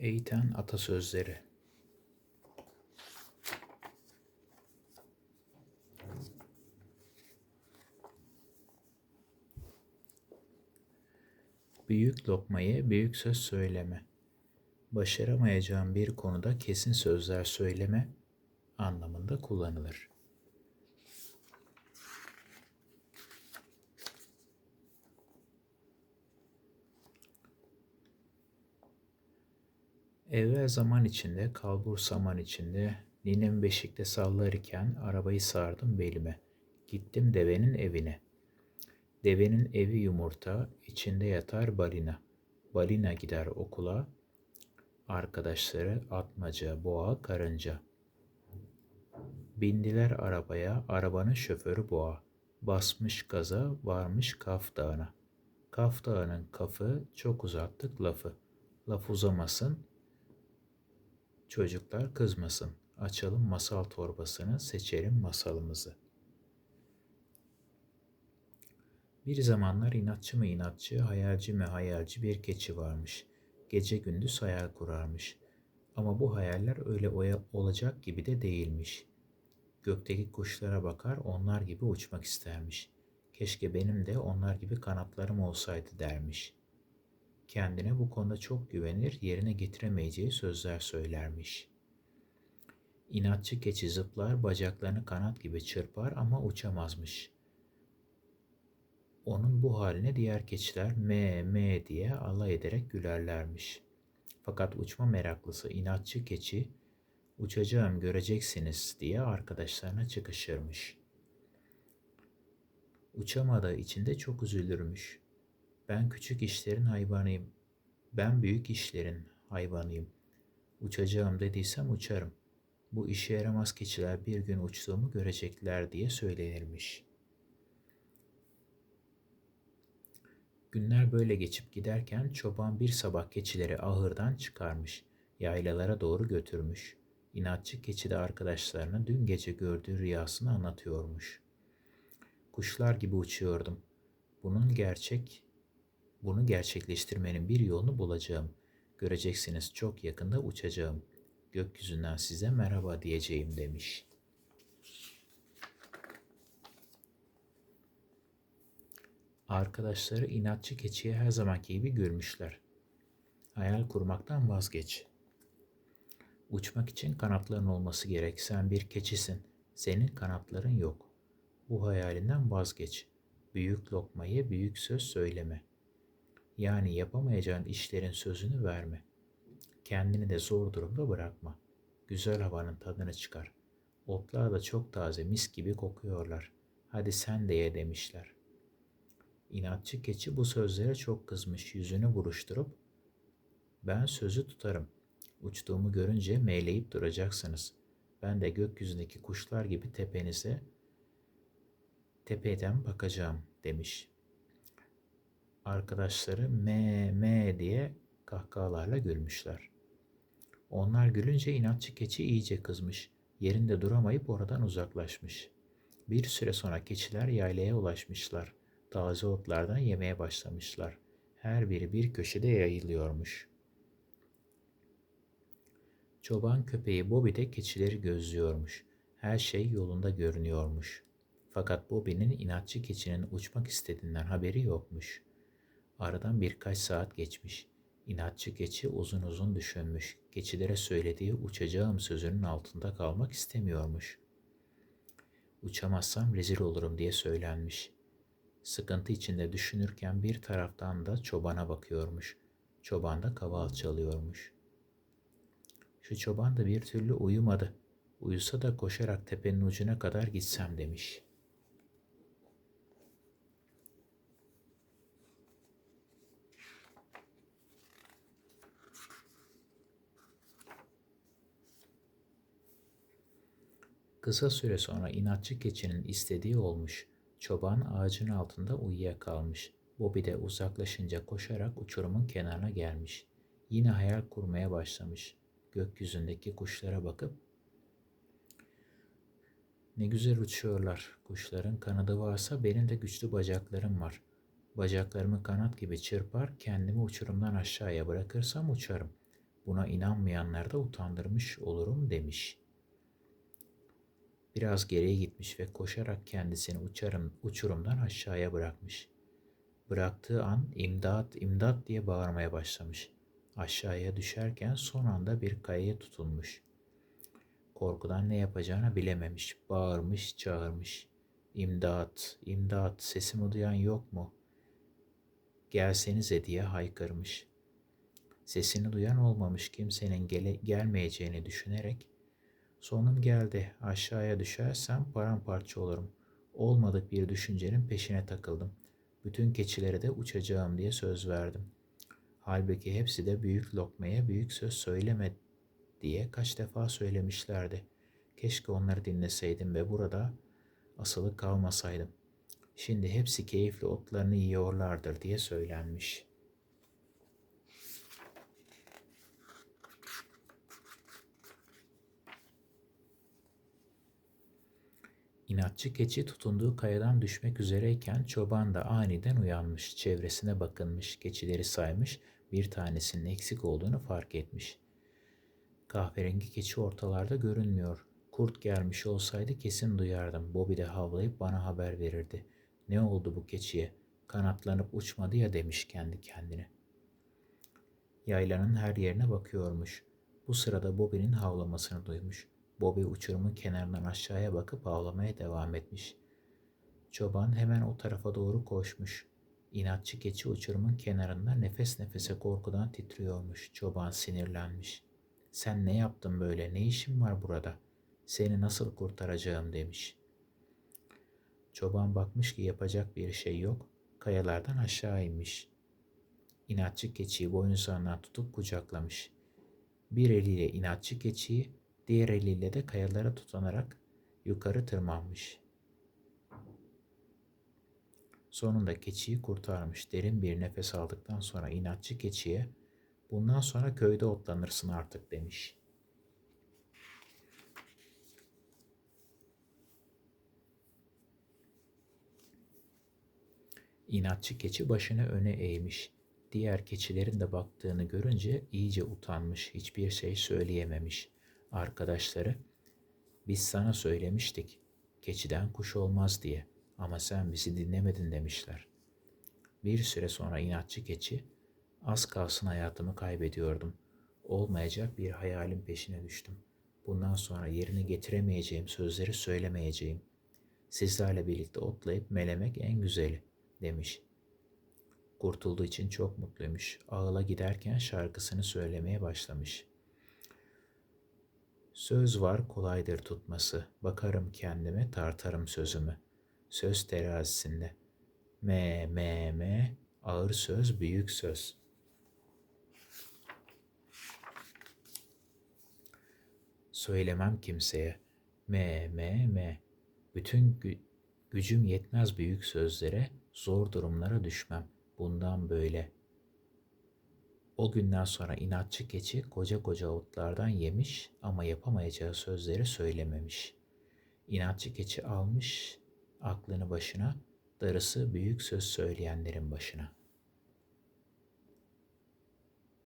Eğiten atasözleri. Büyük lokmayı büyük söz söyleme. Başaramayacağın bir konuda kesin sözler söyleme anlamında kullanılır. Evvel zaman içinde, kalbur saman içinde, ninem beşikte sallar iken arabayı sardım belime. Gittim devenin evine. Devenin evi yumurta, içinde yatar balina. Balina gider okula, arkadaşları atmaca, boğa, karınca. Bindiler arabaya, arabanın şoförü boğa. Basmış gaza, varmış Kaf Dağı'na. Kaf Dağı'nın kafı, çok uzattık lafı. Laf uzamasın, Çocuklar kızmasın. Açalım masal torbasını, seçelim masalımızı. Bir zamanlar inatçı mı inatçı, hayalci mi hayalci bir keçi varmış. Gece gündüz hayal kurarmış. Ama bu hayaller öyle olacak gibi de değilmiş. Gökteki kuşlara bakar, onlar gibi uçmak istermiş. Keşke benim de onlar gibi kanatlarım olsaydı dermiş.'' Kendine bu konuda çok güvenir, yerine getiremeyeceği sözler söylermiş. İnatçı keçi zıplar, bacaklarını kanat gibi çırpar ama uçamazmış. Onun bu haline diğer keçiler me me diye alay ederek gülerlermiş. Fakat uçma meraklısı inatçı keçi uçacağım göreceksiniz diye arkadaşlarına çıkışırmış. Uçamadığı için de çok üzülürmüş. Ben küçük işlerin hayvanıyım. Ben büyük işlerin hayvanıyım. Uçacağım dediysem uçarım. Bu işe yaramaz keçiler bir gün uçtuğumu görecekler diye söylenirmiş. Günler böyle geçip giderken çoban bir sabah keçileri ahırdan çıkarmış. Yaylalara doğru götürmüş. İnatçı keçi de arkadaşlarına dün gece gördüğü rüyasını anlatıyormuş. Kuşlar gibi uçuyordum. Bunun gerçek bunu gerçekleştirmenin bir yolunu bulacağım. Göreceksiniz çok yakında uçacağım. Gökyüzünden size merhaba diyeceğim demiş. Arkadaşları inatçı keçiye her zamanki gibi gülmüşler. Hayal kurmaktan vazgeç. Uçmak için kanatların olması gerek. Sen bir keçisin. Senin kanatların yok. Bu hayalinden vazgeç. Büyük lokmayı büyük söz söyleme.'' Yani yapamayacağın işlerin sözünü verme. Kendini de zor durumda bırakma. Güzel havanın tadını çıkar. Otlar da çok taze mis gibi kokuyorlar. Hadi sen de ye demişler. İnatçı keçi bu sözlere çok kızmış yüzünü buruşturup ben sözü tutarım. Uçtuğumu görünce meyleyip duracaksınız. Ben de gökyüzündeki kuşlar gibi tepenize tepeden bakacağım demiş. Arkadaşları me me diye kahkahalarla gülmüşler. Onlar gülünce inatçı keçi iyice kızmış. Yerinde duramayıp oradan uzaklaşmış. Bir süre sonra keçiler yaylaya ulaşmışlar. Taze otlardan yemeye başlamışlar. Her biri bir köşede yayılıyormuş. Çoban köpeği Bobby de keçileri gözlüyormuş. Her şey yolunda görünüyormuş. Fakat Bobby'nin inatçı keçinin uçmak istediğinden haberi yokmuş.'' Aradan birkaç saat geçmiş. İnatçı keçi uzun uzun düşünmüş. Keçilere söylediği uçacağım sözünün altında kalmak istemiyormuş. Uçamazsam rezil olurum diye söylenmiş. Sıkıntı içinde düşünürken bir taraftan da çobana bakıyormuş. Çoban da kaval çalıyormuş. Şu çoban da bir türlü uyumadı. Uyusa da koşarak tepenin ucuna kadar gitsem demiş.'' Kısa süre sonra inatçı keçinin istediği olmuş. Çoban ağacın altında uyuyakalmış. Bobby de uzaklaşınca koşarak uçurumun kenarına gelmiş. Yine hayal kurmaya başlamış. Gökyüzündeki kuşlara bakıp ne güzel uçuyorlar. Kuşların kanadı varsa benim de güçlü bacaklarım var. Bacaklarımı kanat gibi çırpar, kendimi uçurumdan aşağıya bırakırsam uçarım. Buna inanmayanları da utandırmış olurum demiş. Biraz geriye gitmiş ve koşarak kendisini uçarım, uçurumdan aşağıya bırakmış. Bıraktığı an imdat imdat diye bağırmaya başlamış. Aşağıya düşerken son anda bir kayaya tutulmuş. Korkudan ne yapacağını bilememiş. Bağırmış, çağırmış. İmdat, imdat, sesimi duyan yok mu? Gelsenize diye haykırmış. Sesini duyan olmamış kimsenin gele, gelmeyeceğini düşünerek sonum geldi aşağıya düşersem paramparça olurum. Olmadık bir düşüncenin peşine takıldım. Bütün keçilere de uçacağım diye söz verdim. Halbuki hepsi de büyük lokmaya büyük söz söyleme diye kaç defa söylemişlerdi. Keşke onları dinleseydim ve burada asılı kalmasaydım. Şimdi hepsi keyifli otlarını yiyorlardır diye söylenmiş. İnatçı keçi tutunduğu kayadan düşmek üzereyken çoban da aniden uyanmış, çevresine bakınmış, keçileri saymış, bir tanesinin eksik olduğunu fark etmiş. Kahverengi keçi ortalarda görünmüyor. Kurt gelmiş olsaydı kesin duyardım. Bobby de havlayıp bana haber verirdi. Ne oldu bu keçiye? Kanatlanıp uçmadı ya demiş kendi kendine. Yaylanın her yerine bakıyormuş. Bu sırada Bobby'nin havlamasını duymuş. Bobby uçurumun kenarından aşağıya bakıp ağlamaya devam etmiş. Çoban hemen o tarafa doğru koşmuş. İnatçı keçi uçurumun kenarında nefes nefese korkudan titriyormuş. Çoban sinirlenmiş. Sen ne yaptın böyle? Ne işin var burada? Seni nasıl kurtaracağım demiş. Çoban bakmış ki yapacak bir şey yok. Kayalardan aşağı inmiş. İnatçı keçiyi boynuzlarından tutup kucaklamış. Bir eliyle inatçı keçiyi, diğer eliyle de kayalara tutanarak yukarı tırmanmış. Sonunda keçiyi kurtarmış. Derin bir nefes aldıktan sonra inatçı keçiye bundan sonra köyde otlanırsın artık demiş. İnatçı keçi başını öne eğmiş. Diğer keçilerin de baktığını görünce iyice utanmış, hiçbir şey söyleyememiş. Arkadaşları, biz sana söylemiştik, keçiden kuş olmaz diye ama sen bizi dinlemedin demişler. Bir süre sonra inatçı keçi, az kalsın hayatımı kaybediyordum. Olmayacak bir hayalin peşine düştüm. Bundan sonra yerine getiremeyeceğim sözleri söylemeyeceğim. Sizlerle birlikte otlayıp melemek en güzeli demiş. Kurtulduğu için çok mutluymuş. Ağla giderken şarkısını söylemeye başlamış. Söz var kolaydır tutması. Bakarım kendime tartarım sözümü. Söz terazisinde. Me me me ağır söz büyük söz. Söylemem kimseye. Me me me. Bütün gü- gücüm yetmez büyük sözlere zor durumlara düşmem. Bundan böyle. O günden sonra inatçı keçi koca koca otlardan yemiş ama yapamayacağı sözleri söylememiş. İnatçı keçi almış aklını başına, darısı büyük söz söyleyenlerin başına.''